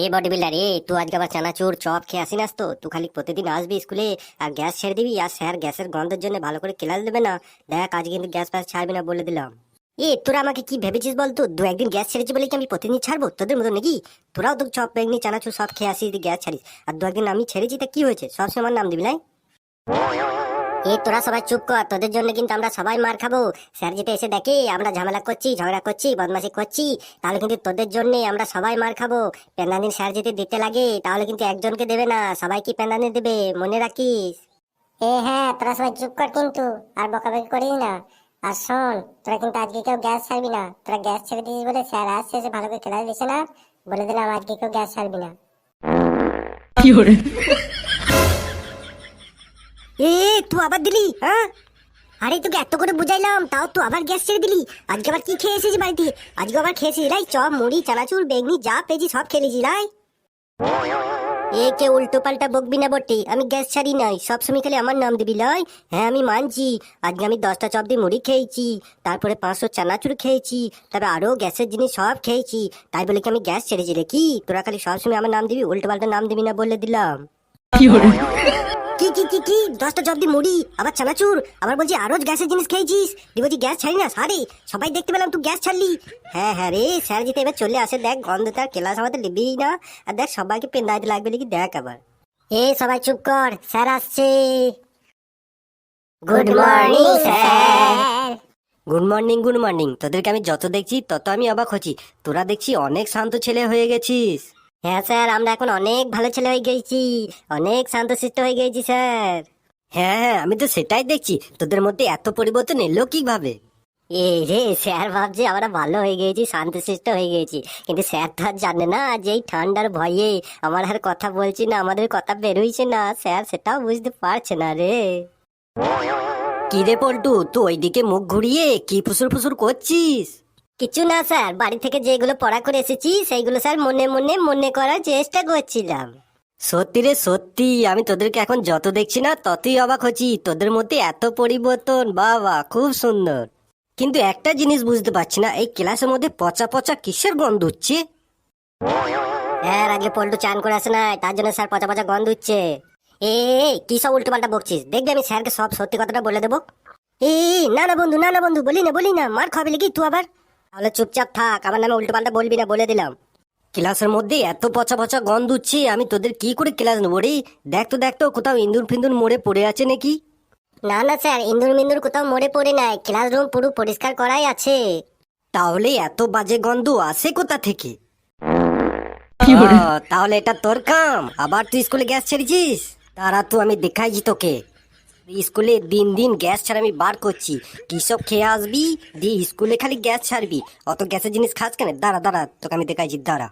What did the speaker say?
এ body builder এ, তুই আজকে আবার চানাচুর, চপ খেয়ে আসিনাস তো? তুই খালি প্রতিদিন আসবি স্কুলে, আর গ্যাস ছেড়ে দিবি, আর স্যার গ্যাসের গন্ধের জন্য ভালো করে ক্লাস দেবে না। দেখ, আজ কিন্তু গ্যাস ফ্যাস ছাড়বি না বলে দিলাম। এ, তোরা আমাকে কি ভেবেছিস বলতো? দু একদিন গ্যাস ছেড়েছি বলে কি আমি প্রতিদিন ছাড়বো তোদের মতো নাকি? তোরাও তো চপ, বেগনি, চানাচুর, সব খেয়ে আসিস গ্যাস ছাড়িস। আর দু একদিন আমি ছেড়েছি, তা কি হয়েছে? সব সময় নাম দিবি নাই? এ তোরা সবাই চুপ কর। তোদের জন্য কিন্তু আমরা সবাই মার খাব। স্যার যেটা এসে দেখে আমরা ঝামেলা করছি ঝগড়া করছি বদমাশি করছি তাহলে কিন্তু তোদের জন্য আমরা সবাই মার খাব। পেন্দানির স্যার যদি দিতে লাগে তাহলে কিন্তু একজনকে দেবে না সবাইকে পেন্দানি দেবে মনে রাখিস? এ হ্যাঁ তোরা সবাই চুপ কর কিন্তু আর বকাবকি করিস না। আর শোন তোরা কিন্তু আজকে কেউ গ্যাস ছাড়বি না। তোরা গ্যাস ছেড়ে দিস বলে স্যার আসছে এসে ভালো করে খেলা দিছে না। বলে দিলাম আজকে কেউ গ্যাস ছাড়বি না। এ তুই আবার দিলি হ্যাঁ? আরে, তোকে এত করে বুঝাইলাম, তাও তুই আবার গ্যাস ছেড়ে দিলি। আজকে আবার কি খেয়ে এসেছিস বাড়িতে? আজকে আবার খেয়েছিস লাই, চপ, মুড়ি, চানাচুর, বেগনি, যা পেয়েছি সব খেলেছি লাই। এ কে উল্টো পাল্টা বকবি না বটে, আমি গ্যাস ছাড়ি নাই সবসময় খালি আমার নাম দিবি, লাই। হ্যাঁ আমি মানছি, আজকে আমি দশটা চপ দিয়ে মুড়ি খেয়েছি, তারপরে পাঁচশো চানাচুর খেয়েছি, তারপরে আরও গ্যাসের জিনিস সব খেয়েছি, তাই বলে কি আমি গ্যাস ছেড়েছি রে কি? তোরা খালি সবসময় আমার নাম দিবি উল্টো পাল্টা নাম দিবি না বলে দিলাম। কি কি কি কি দশটা দিয়ে মুড়ি আবার চানাচুর আবার বলছি আরও গ্যাসের জিনিস খেয়েছিস? বলছি গ্যাস ছাড়ি। না সারে সবাই দেখতে পেলাম তুই গ্যাস ছাড়লি। হ্যাঁ হ্যাঁ রে স্যার যেতে এবার চলে আসে। দেখ গন্ধ তার ক্লাস আমাদের লিবি না। আর দেখ সবাইকে পেন্দাইতে লাগবে নাকি দেখ আবার। এ সবাই চুপ কর স্যার আসছে। Good morning sir good morning good morning তোদেরকে আমি যত দেখছি তত আমি অবাক হচ্ছি। তোরা দেখছি অনেক শান্ত ছেলে হয়ে গেছিস। হ্যাঁ স্যার আমরা এখন অনেক ভালো ছেলে হয়ে গেছি। অনেক শান্তশিষ্ট হয়ে গেছি স্যার। হ্যাঁ হ্যাঁ আমি তো সেটাই দেখছি। তোদের মধ্যে এত পরিবর্তন এলো কীভাবে? এ রে স্যার ভাবছে আমরা ভালো হয়ে গেছি শান্তশিষ্ট হয়ে গেছি। কিন্তু স্যার তো আর জানে না যে এই ঠান্ডার ভয়ে আমার আর কথা বলছি না আমাদের কথা বেরোইছে না। স্যার সেটাও বুঝতে পারছে না রে। কি রে পল্টু তুই ওইদিকে মুখ ঘুরিয়ে কি ফুসুর ফুসুর করছিস? কিছু না স্যার। বাড়ি থেকে যেগুলো পড়া করে এসেছি সেইগুলো স্যার মনে মনে মনে করার চেষ্টা করছিলাম। সত্যি রে সত্যি। আমি তোদেরকে এখন যত দেখছি না ততই অবাক হচ্ছি। তোদের মধ্যে এত পরিবর্তন বাবা খুব সুন্দর। কিন্তু একটা জিনিস বুঝতে পারছি না এই ক্লাসের মধ্যে পচা পচা কিসের গন্ধ হচ্ছে? হ্যাঁ আগে পল্টু চান করে আসে না তার জন্য স্যার পচা পচা গন্ধ হচ্ছে। এ কি সব উল্টো পাল্টা বকছিস? দেখবি আমি স্যারকে সব সত্যি কথাটা বলে দেবো। এ এ, না না বন্ধু না না বন্ধু বলি না বলি না। মার খাবি কি তুই আবার? তাহলে চুপচাপ থাক আমার নামে উল্টো পাল্টা বলবি না বলে দিলাম। ক্লাসের মধ্যে এত পচা পচা গন্ধ উঠছে আমি তোদের কি করে ক্লাস নেব রে? দেখ তো দেখ তো কোথাও ইন্দুর ফিন্দুর মোড়ে পড়ে আছে নাকি? না না স্যার ইন্দুর মিন্দুর কোথাও মোড়ে পড়ে নাই ক্লাসরুম পুরো পরিষ্কার করাই আছে। তাহলে এত বাজে গন্ধ আসে কোথা থেকে? আহ, তাহলে এটা তোর কাম আবার তুই স্কুলে গ্যাস ছেড়েছিস? তারা তো আমি দেখাইছি তোকে। স্কুলে দিন দিন গ্যাস ছাড়া আমি বার করছি। কিসব খেয়ে আসবি, দিয়ে স্কুলে খালি গ্যাস ছাড়বি। অত গ্যাসের জিনিস খাস কেন? দাঁড়া দাঁড়া, তোকে আমি দেখাইছি, দাঁড়া।